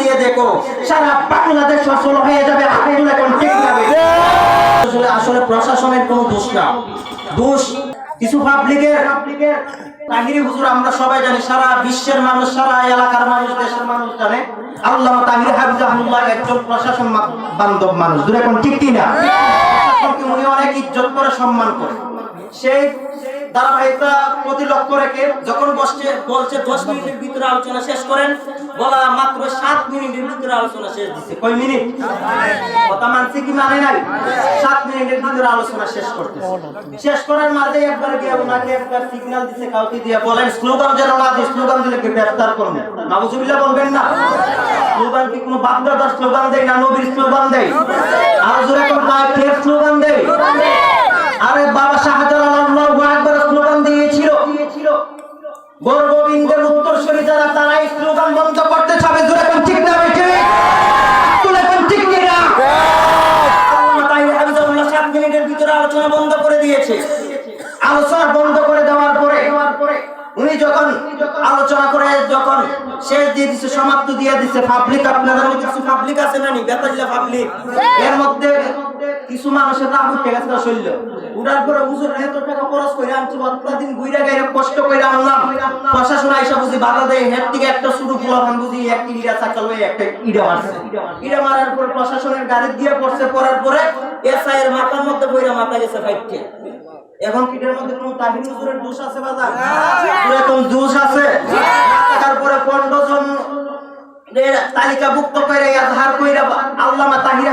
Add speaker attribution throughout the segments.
Speaker 1: দিয়ে দেখো, সারা বাংলাদেশ সফল হয়ে যাবে এখন ঠিক যাবে আসলে আসলে প্রশাসনের কোনো দোষ না। দোষ কিছু পাবলিকের। উনি অনেক করে সম্মান করে? সেই ধারাবাহিকতা প্রতি লক্ষ্য রেখে যখন বসছে, বলছে, দশ মিনিটের ভিতরে আলোচনা শেষ করেন বলা মাত্র সাত মিনিটের ভিতরে আলোচনা শেষ দিচ্ছে কয় মিনিট? কথা মানছে কি মানে নাই? সাত মিনিটের ভিতরে আলোচনা শেষ করতে শেষ করার মাঝে একবার গিয়ে ওনাকে একবার সিগন্যাল দিচ্ছে কাউকে দিয়ে বলেন স্লোগান যেন না দিই স্লোগান দিলে কি গ্রেফতার করবেন নাউজুবিল্লাহ বলবেন না। স্লোগান কি কোনো বাপদাদার স্লোগান দেয় না নবীর স্লোগান দেয়? আর জোরে কোন কে স্লোগান দেয়। উনি যখন আলোচনা করে যখন শেষ দিয়ে দিচ্ছে সমাপ্ত দিয়ে দিচ্ছে পাবলিক আপনাদের মধ্যে কিছু পাবলিক আছে না নি? বেতাজিলা পাবলিক এর মধ্যে কিছু মানুষের রাগ উঠে গেছে না শৈল? উঠার পরে হুজুর এত টাকা খরচ করে আনছি দিন গুইরা গাইরা কষ্ট করে আনলাম। প্রশাসন আইসা বুঝি বাধা দেয় হেড থেকে একটা শুরু ফুলাম বুঝি একটা ইডা চাকাল হয়ে একটা ইডা মারছে। ইডা মারার পর প্রশাসনের গাড়ি দিয়ে পড়ছে পড়ার পরে এসআই এর মাথার মধ্যে বইরা মাথা গেছে ফাইটকে। এখন কিটের মধ্যে কোনো তাহির হুজুরের দোষ আছে বাজার? এরকম দোষ আছে? তারপরে পনেরো জন তালিকাভুক্ত কইরা ইয়াজহার কইরা আল্লামা তাহির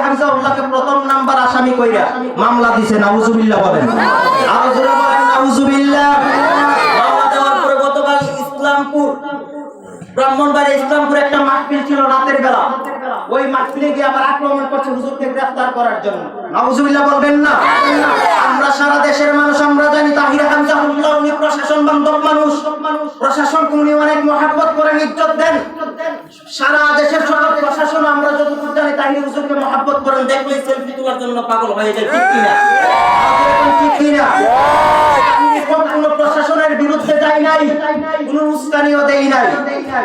Speaker 1: প্রথম নাম্বার আসামি কইরা মামলা দিছে নাউজুবিল্লাহ বলেন। আরও জোরে বলেন নাউজুবিল্লাহ। মামলা দেওয়ার পরে গতকাল ইসলামপুর ব্রাহ্মণবাড়ি ইসলামপুর একটা মাহফিল ছিল রাতের বেলা। ওই মাহফিলে গিয়ে আবার আক্রমণ করছে হুজুরকে গ্রেফতার করার জন্য। নাউজুবিল্লাহ বলবেন না? আমরা সারা দেশের মানুষ, আমরা জানি তাহির হামজাহুল্লাহ উনি প্রশাসন বান্ধব মানুষ। প্রশাসনকে উনি অনেক মহাব্বত করেন, ইজ্জত দেন। সারা দেশের সকল প্রশাসন, আমরা যতটুকু জানি তাহির হুজুরকে মহাব্বত করেন দেখলে সেলফি তোলার জন্য পাগল হয়ে যায়, ঠিক কিনা? ঠিক কিনা? কোন প্রশাসনের বিরুদ্ধে যাই নাই, কোন উস্কানিও দেই নাই।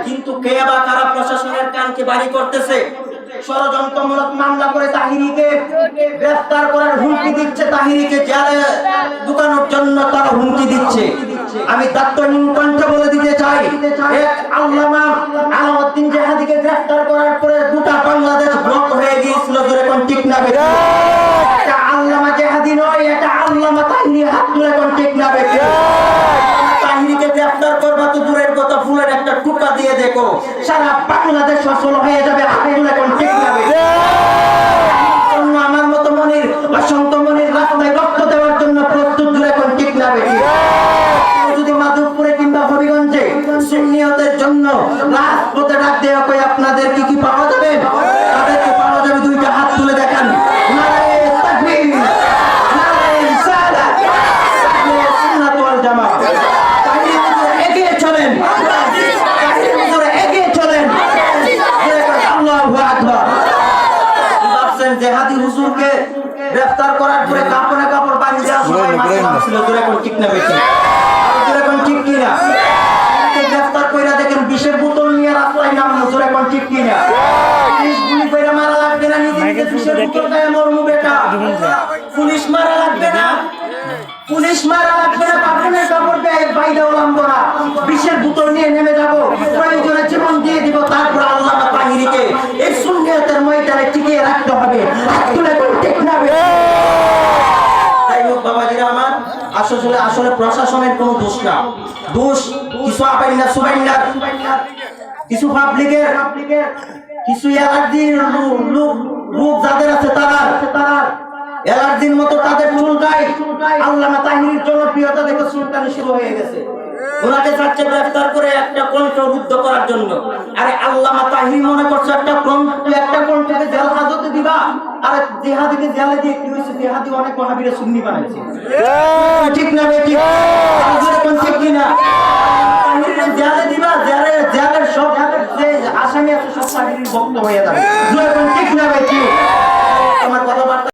Speaker 1: কিন্তু কে বা কারা প্রশাসনের কানকে বাড়ি করতেছে? ষড়যন্ত্রমূলক মামলা করে তাহিরিকে গ্রেফতার করার হুমকি দিচ্ছে তাহিরিকে জেলে ঢুকানোর জন্য তারা হুমকি দিচ্ছে। আমি বলে দিতে চাই গ্রেফতার করবা তো দূরের কথা, ফুলের একটা টুকা দিয়ে দেখো। সারা বাংলাদেশ সফল হয়ে যাবে ঠিক না বেশি জন্য আমার মতো মনির বসন্ত মনির রাস্তায় রক্ত দেওয়ার জন্য প্রস্তুত দূরে এখন ঠিক না বেশি যদি মাধবপুরে কিংবা হবিগঞ্জে জন্য রাজপথে ডাক দেওয়া কই আপনাদের কি কি পাওয়া যাবে? তাদেরকে পাওয়া যাবে দুইটা হাত তুলে দেখান। জেহাদি হুজুরকে গ্রেফতার করার পরে কাপড়ে কাপড় বাড়ি দেওয়া সবাই মাসে ছিল ঠিক না বেশি তোর এখন ঠিক কিনা তাকে গ্রেফতার কইরা দেখেন বিষের বোতল নিয়ে রাস্তায় নাম তোর এখন ঠিক কিনা পুলিশ গুলি কইরা মারা লাগবে না বিষের বোতল গায়ে মরমু বেটা পুলিশ মারা লাগবে না। পুলিশ মারা লাগবে না কাপড়ের কাপড় গায়ে বাইরে ওলাম্ব না। বিষের বোতল নিয়ে নেমে যাব প্রয়োজনে জীবন দিয়ে দিব, তারপর আল্লাহ তাহিরিকে এই সুন্নিয়তের ময়দানে টিকিয়ে রাখতে হবে। তুলে ঠিক না যাই হোক, বাবাজিরা আমার, আসলে আসলে প্রশাসনের কোনো দোষ না। দোষ কিছু আপাইনা সুবাইনার কিছু পাবলিকের, কিছু অ্যালার্জির লোক লোক যাদের আছে তারা তারা অ্যালার্জির মতো তাদের চুলকায় আল্লামা তাহিরির জনপ্রিয়তা দেখে চুলকানি শুরু হয়ে গেছে। ওনাকে চাচ্ছে গ্রেফতার করে একটা কণ্ঠ রুদ্ধ করার জন্য। আরে আল্লামা তাহিরি মনে করছে একটা কণ্ঠ একটা কণ্ঠকে জেল হাজতে দিবা আরে দেহাদিকে জেলে দিয়ে কি হয়েছে? অনেক মহাবীরে সুন্নি বানাইছে। ঠিক না ঠিক কোন ঠিক কি না তাহিরিরে জেলে দিবা জেলে জেলের বন্ধ হয়ে যাবে। ঠিক না ঠিক